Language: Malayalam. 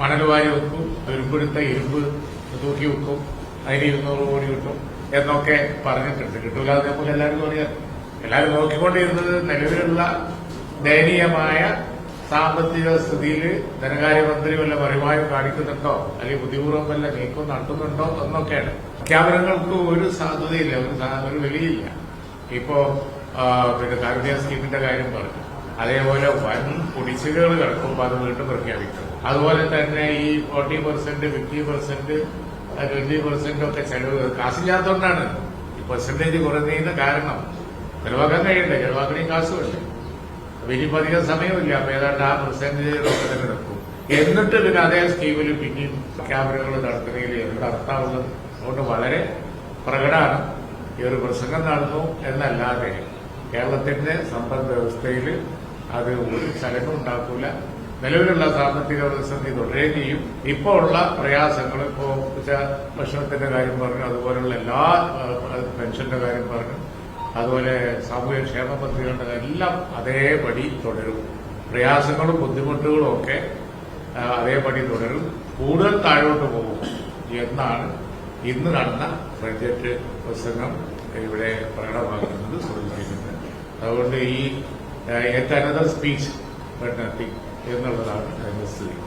മണൽ വാരി വെക്കും ഇരുമ്പെടുത്ത ഇരുമ്പ് തൂക്കി വെക്കും അതിന് ഇരുന്നൂറ് കോടി കിട്ടും എന്നൊക്കെ പറഞ്ഞിട്ടുണ്ട്. കിട്ടൂല നമുക്ക് എല്ലാവർക്കും അറിയാം എല്ലാവരും നോക്കിക്കൊണ്ടിരുന്നത് നിലവിലുള്ള ദയനീയമായ സാമ്പത്തിക സ്ഥിതിയിൽ ധനകാര്യമന്ത്രി വല്ല വരുമാനം കാണിക്കുന്നുണ്ടോ? അല്ലെങ്കിൽ ബുദ്ധിപൂർവം വല്ല നീക്കം നടത്തുന്നുണ്ടോ എന്നൊക്കെയാണ്. പ്രഖ്യാപനങ്ങൾക്ക് ഒരു സാധ്യതയില്ല ഒരു ഒരു വിലയില്ല ഇപ്പോ പിന്നെ കാരുണ്യ സ്കീമിന്റെ കാര്യം പറഞ്ഞു. അതേപോലെ വൻ കുടിശ്ശികകൾ കിടക്കുമ്പോൾ അത് വീണ്ടും പ്രഖ്യാപിക്കും. അതുപോലെ തന്നെ ഈ forty percent fifty percent twenty percent ഒക്കെ ചെലവ് കാശില്ലാത്തതുകൊണ്ടാണ്. ഈ പെർസെന്റേജ് കുറഞ്ഞതിന് കാരണം ചെലവാക്കാൻ കഴിയണ്ടേ ചെലവാക്കണേ കാശുമല്ലേ. അപ്പൊ ഇനിയിപ്പോ അധികം സമയമില്ല. അപ്പൊ ഏതാണ്ട് ആ പെർസെന്റേജ് ഒക്കെ തന്നെ നിൽക്കും എന്നിട്ട് പിന്നെ അതേ സ്കീമിൽ പിന്നെയും ക്യാമറകൾ നടത്തുന്നതിൽ എന്ത് അർത്ഥമുള്ളത് അതുകൊണ്ട് വളരെ പ്രകടമാണ്. ഈ ഒരു പ്രസംഗം നടന്നു എന്നല്ലാതെ കേരളത്തിന്റെ സമ്പദ് വ്യവസ്ഥയിൽ അത് ഒരു ചലനം ഉണ്ടാക്കൂല. നിലവിലുള്ള സാമ്പത്തിക പ്രതിസന്ധി തുടരുകയും ഇപ്പോൾ ഉള്ള പ്രയാസങ്ങൾ ഇപ്പോ ഭക്ഷണത്തിന്റെ കാര്യം പറഞ്ഞു അതുപോലെയുള്ള എല്ലാ പെൻഷന്റെ കാര്യം പറഞ്ഞു അതുപോലെ സാമൂഹ്യ ക്ഷേമ പദ്ധതികളുടെ എല്ലാം അതേപടി തുടരും. പ്രയാസങ്ങളും ബുദ്ധിമുട്ടുകളും ഒക്കെ അതേപടി തുടരും. കൂടുതൽ താഴോട്ട് പോകും എന്നാണ് ഇന്ന് നടന്ന ബഡ്ജറ്റ് പ്രസംഗം ഇവിടെ പ്രകടമാക്കുന്നത് സൂചിപ്പിക്കുന്നത് അതുകൊണ്ട് ഈ at another speech but nothing എന്നുള്ളതാണ് അതിന്റെ സ്ഥിതി